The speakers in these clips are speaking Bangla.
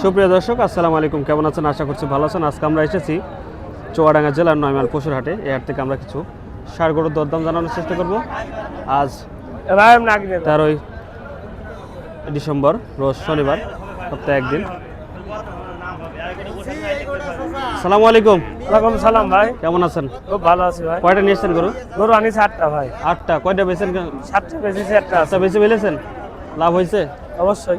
সুপ্রিয় দর্শক আসসালামু আলাইকুম। কেমন আছেন? আশা করছি ভালো আছেন। আজকে আমরা এসেছি চুয়াডাঙ্গা জেলার নয়মাল পশুর হাটে এই হাট থেকে আমরা কিছু সার গরুর দরদাম জানানোর চেষ্টা করব। আজ তেরোই ডিসেম্বর রোজ শনিবার সপ্তাহে একদিন। আসসালামু আলাইকুম। ওয়ালাইকুম সালাম ভাই। কেমন আছেন? খুব ভালো আছি ভাই। কয়টা নিয়ে এসেছেন গরু? গরু আনিস আটটা ভাই। আটটা। কয়টা বেছেন সাতটা বেশি আটটা আচ্ছা বেশি বেলেছেন লাভ হয়েছে? অবশ্যই।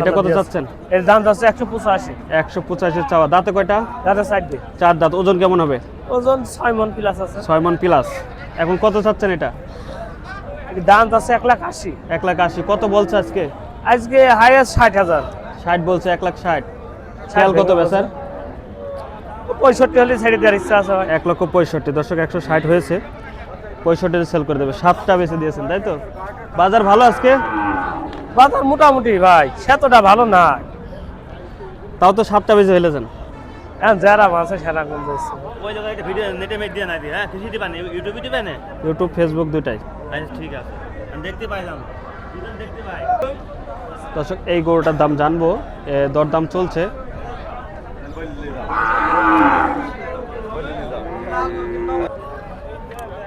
এটা কত চাচ্ছেন? এর দাম যাচ্ছে একশো পঁচাশি। একশো পঁচাশি চাওয়া। দাঁতে কয়টা? সাইড দিয়ে। চার দাঁত। ওজন কেমন হবে? ওজন ছয় মন প্লাস আছে। ছয় মন প্লাস এখন কত চাচ্ছেন এটা? এর দাম যাচ্ছে এক লাখ আশি। এক লাখ আশি। কত বলছে আজকে? আজকে হাইয়েস্ট ষাট হাজার। ষাট বলছে এক লাখ ষাট। খেয়াল কত বেচার? পঁয়ষট্টি হলে ছেড়ে দেওয়ার ইচ্ছা আছে এক লক্ষ পঁয়ষট্টি। দর্শক একশো ষাট হয়েছে। পঁয়ষট্টিতে সেল করে দেবে। সাতটা বেছে দিয়েছেন তাই তো? বাজার ভালো আজকে? বাজার মোটামুটি ভাই সেতটা ভালো না। তাও তো সাতটা বেজে ফেলেছেন। এখন যারা মাছে সেরা কম ওই জায়গায় একটা ভিডিও নেটে মেট দিয়ে না দি হ্যাঁ কিছু দিবা না ইউটিউবে দিবে না? ইউটিউব ফেসবুক দুটাই। আচ্ছা ঠিক আছে। আমি দেখতে পাইলাম। দেখতে পাই। দর্শক এই গরুটার দাম জানব এ, দরদাম চলছে।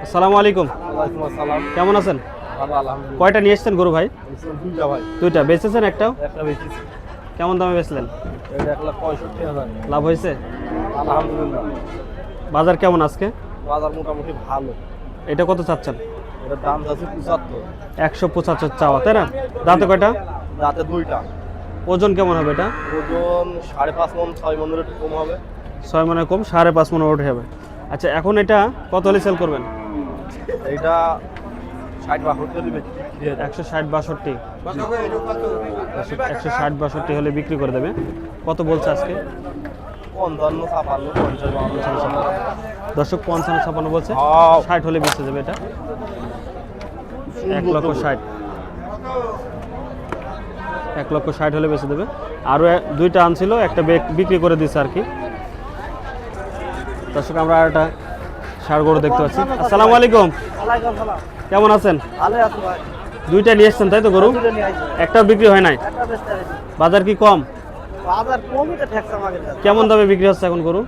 আসসালামু আলাইকুম। কেমন আছেন? কয়টা নিয়ে এসছেন গরু ভাই? দুইটা বেচেছেন একটাও? কেমন দামে বেচলেন? এটা লাভ হয়েছে? আলহামদুলিল্লাহ। বাজার কেমন আজকে? বাজার মোটামুটি ভালো। এটা কত চাচ্ছেন? এটার দাম পঁচাত্তর। একশো পঁচাত্তর চাওয়া তাই না? দাঁতে কয়টা? রাতে দুইটা। ওজন কেমন হবে এটা? ওজন সাড়ে পাঁচ মন ছয় মনের একটু কম হবে। ছয় মনে কম সাড়ে পাঁচ মনে ওঠে যাবে আচ্ছা এখন এটা কত হলে সেল করবেন? দিবে একশো ষাট বাষট্টি। একশো ষাট বাষট্টি হলে বিক্রি করে দেবে। কত বলছে আজকে? দর্শক পঞ্চান্ন ছাপান্ন বলছে। হ্যাঁ। ষাট হলে বেঁচে যাবে এটা। এক লক্ষ ষাট। এক লক্ষ ষাট হলে বেঁচে দেবে। আরও দুইটা আনছিল একটা বিক্রি করে দিচ্ছে আর কি। দর্শক আমরা আর একটা সার গরু দেখতে পাচ্ছি। আসসালামু আলাইকুম। কেমন আছেন? দুইটা নিয়ে এসছেন তাই তো গরু। একটাও বিক্রি হয় নাই? একটা। বাজার কি কম। কেমন দামে বিক্রি হচ্ছে এখন গরু।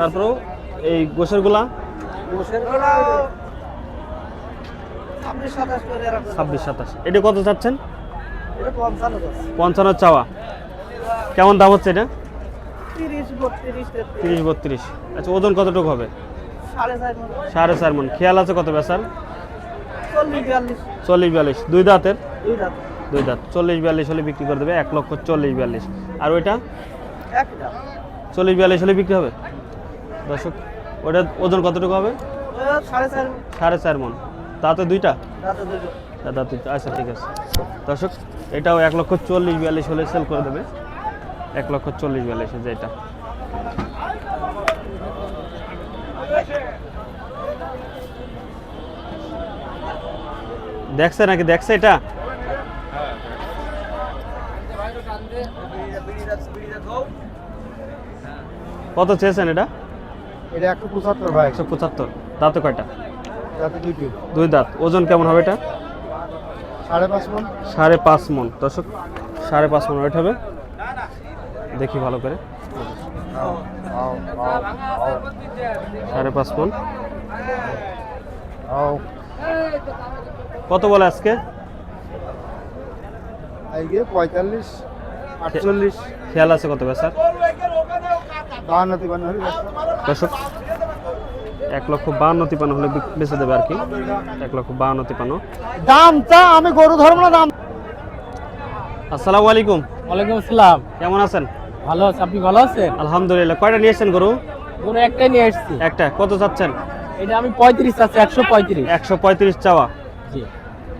তারপরেও এই গোশেরগুলো ছাব্বিশ সাতাশ এটা কত চাচ্ছেন? পঞ্চান্ন চাওয়া। কেমন দাম হচ্ছে এটা? তিরিশ বত্রিশ। আচ্ছা ওজন কতটুকু হবে? সাড়ে চার মন। খেয়াল আছে কত বেচার? চল্লিশ বিয়াল্লিশ। দুই দাঁতের? দুই দাঁত। চল্লিশ বিয়াল্লিশ হলে বিক্রি করে দেবে এক লক্ষ চল্লিশ বিয়াল্লিশ। আর ওইটা? চল্লিশ বিয়াল্লিশ হলে বিক্রি হবে? দর্শক ওটা ওজন কতটুকু হবে? সাড়ে চার মন। দাঁতে দুইটা? দুটো আচ্ছা ঠিক আছে। দর্শক এটাও এক লক্ষ চল্লিশ বিয়াল্লিশ হলে সেল করে দেবে। এক লক্ষ চল্লিশ বিয়াল্লিশ যে এটা দেখছে নাকি? দেখছে এটা? কত চেয়েছেন এটা? এটা একশো পঁচাত্তর ভাই। একশো পঁচাত্তর। দাঁতে কয়টা? দুই দাঁত। ওজন কেমন হবে এটা? সাড়ে পাঁচ মন। সাড়ে পাঁচ মন। দর্শক সাড়ে পাঁচ মন ওয়েট হবে। দেখি ভালো করে। সাড়ে পাঁচ মন। কত বলে আজকে? আজকে পঁয়তাল্লিশ আটচল্লিশ। খেয়াল আছে কত স্যার? বাহান্ন তিপান্ন হলে দর্শক এক লক্ষ বাহান্ন তিপান্ন হলে বেচে দেবে আর কি। এক লক্ষ বাহান্ন তিপান্ন। দাম চা আমি গরু ধরবো না দাম আসসালামু আলাইকুম। ওয়ালাইকুম আসসালাম। কেমন আছেন? ভালো আছে আপনি ভালো আছেন? আলহামদুলিল্লাহ। কয়টা নিয়েছেন গরু? গরু একটাই নিয়ে এসেছি। একটা। কত চাচ্ছেন? এটা আমি পঁয়ত্রিশ আছে একশো পঁয়ত্রিশ। একশো পঁয়ত্রিশ চাওয়া। জি।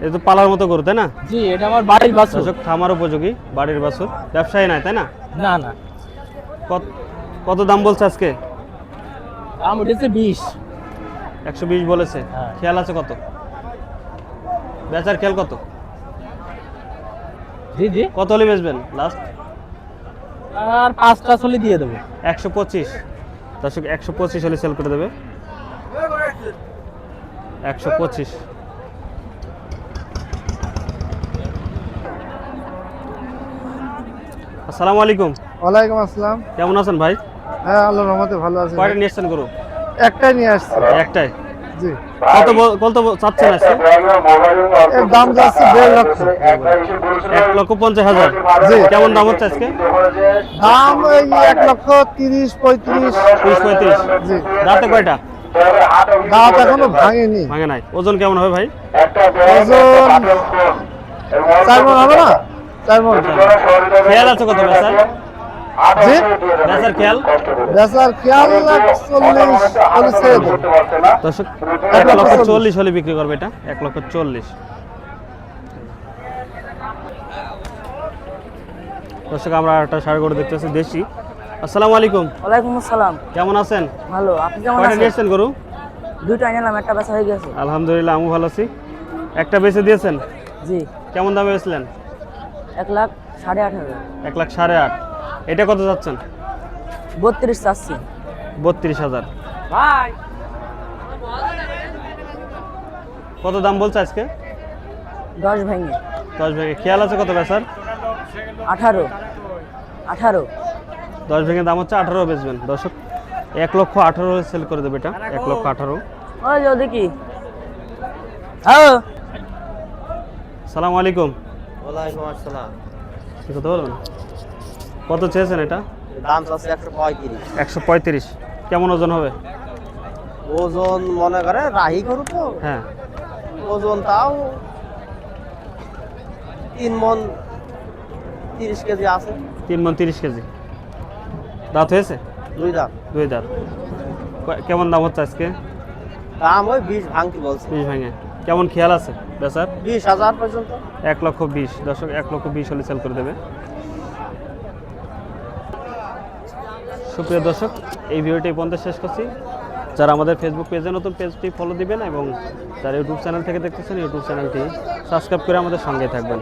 এটা তো পালার মতো গরু তাই না? জি এটা আমার বাড়ির বাসু দর্শক খামার উপযোগী বাড়ির বাছুর। ব্যবসায়ী নাই তাই না? না না। কত কত দাম বলছে আজকে? দাম উঠেছে বিশ। একশো বিশ বলেছে। হ্যাঁ। খেয়াল আছে কত? বেচার খেয়াল কত? জি জি। কত হলে বেচবেন? লাস্ট আর পাঁচটা চলে দিয়ে দেবো। একশো পঁচিশ। দর্শক একশো পঁচিশ হলে সেল করে দেবে। একশো পঁচিশ। আসসালামু আলাইকুম। ওয়ালাইকুম আসসালাম। কেমন আছেন ভাই? হ্যাঁ আল্লাহর রহমতে ভালো আছি কয়টা নিয়ে এসছেন গরু? একটাই নিয়ে আসছি। একটাই? জি। কত কত চাচ্ছেন আজকে? এর দাম যাচ্ছে দেড় লক্ষ। এক লক্ষ পঞ্চাশ হাজার। জি। কেমন দাম হচ্ছে আজকে? দাম এই এক লক্ষ তিরিশ পঁয়ত্রিশ। তিরিশ পঁয়ত্রিশ। জি। দাঁতে কয়টা? দাঁত এখনও ভাঙেনি। ভাঙে নাই। ওজন কেমন হবে ভাই? ওজন চার মন হবে না? চার মন। খেয়াল আছে কত বেচার জি? বেচার খেয়াল? বেচার খেয়াল লাখ চল্লিশ চল্লিশ ছেড়ে দেন। দর্শক এক এক লক্ষ লক্ষ চল্লিশ। চল্লিশ হলে বিক্রি করবে এটা এক লক্ষ চল্লিশ। দর্শক আমরা একটা সার গরু দেখতেছি দেশি। আসসালামু আলাইকুম। ওয়ালাইকুম আসসালাম। কেমন আছেন? ভালো। আপনি কেমন কয়টা নিয়েছেন গরু? দুইটা নিলাম একটা বেচা হয়ে গেছে। আলহামদুলিল্লাহ আমি ভালো আছি। একটা বেচে দিয়েছেন? জি। কেমন দামে বেচলেন? এক লাখ সাড়ে আট হাজার। এক লাখ সাড়ে আট। এটা কত যাচ্ছেন বত্রিশ চাচ্ছি। বত্রিশ হাজার। ভাই। কত দাম বলছে আজকে? দশ ভেঙে। দশ ভেঙে। খেয়াল আছে কত বেচার? আঠারো। আঠারো। দশ ভেঙে দাম হচ্ছে আঠারো বেচবেন। দর্শক এক লক্ষ আঠারো সেল করে দেবে এটা। এক লক্ষ আঠারো। দেখি হ্যাঁ সালাম আলাইকুম। ওয়ালাইকুম আসসালাম। কথা বলবেন? কত চেয়েছেন এটা? দাম চাচ্ছে একশো পঁয়ত্রিশ। একশো পঁয়ত্রিশ। কেমন ওজন হবে? ওজন মনে করে রাহি করু তো। হ্যাঁ। ওজন তাও তিন মন তিরিশ কেজি আছে। তিন মন তিরিশ কেজি। দাঁত হয়েছে? দুই দাম দুই দাঁত। কেমন দাম হচ্ছে আজকে? দাম ওই বিশ ভাঙতি বলছে। বিশ ভেঙে। কেমন খেয়াল আছে বেচার? বিশ হাজার পর্যন্ত। এক লক্ষ বিশ। দর্শক এক লক্ষ বিশ হলে সেল করে দেবে। সুপ্রিয় দর্শক এই ভিডিওটি পর্যন্ত শেষ করছি। যারা আমাদের ফেসবুক পেজে নতুন পেজটি ফলো দিবেন এবং যারা ইউটিউব চ্যানেল থেকে দেখতেছেন ইউটিউব চ্যানেলটি সাবস্ক্রাইব করে আমাদের সঙ্গে থাকবেন।